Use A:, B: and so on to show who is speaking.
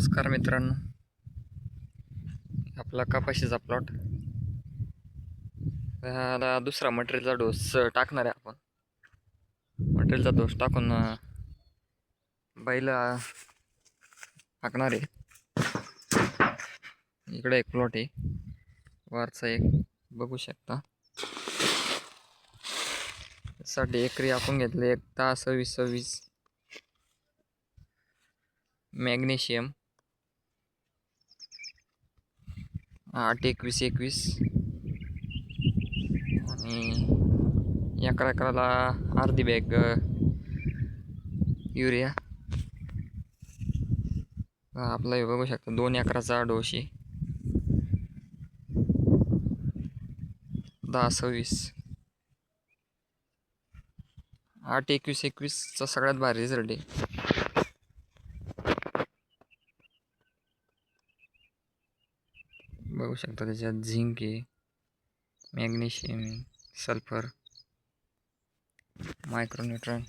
A: नमस्कार मित्रांनो. आपला कपाशीचा प्लॉट दुसरा मटेरियलचा डोस टाकणार आहे आपण. मटेरियलचा डोस टाकून बैल हाकणार आहे. इकडे एक प्लॉट आहे. वरचा एक बघू शकता. साठी एकरी आपण घेतले एक दहा सव्वीस सव्वीस. मॅग्नेशियम. आठ एकवीस एकवीस. आणि अकरा अकराला अर्धी बॅग युरिया. आपला हे बघू शकता दोन अकराचा डोशी दहा सव्वीस. आठ एकवीस एकवीसचा सगळ्यात भारी रिझल्ट आहे. बघू शकता त्याच्यात झिंक आहे मॅग्नेशियम आहे सल्फर मायक्रोन्यूट्रॉन.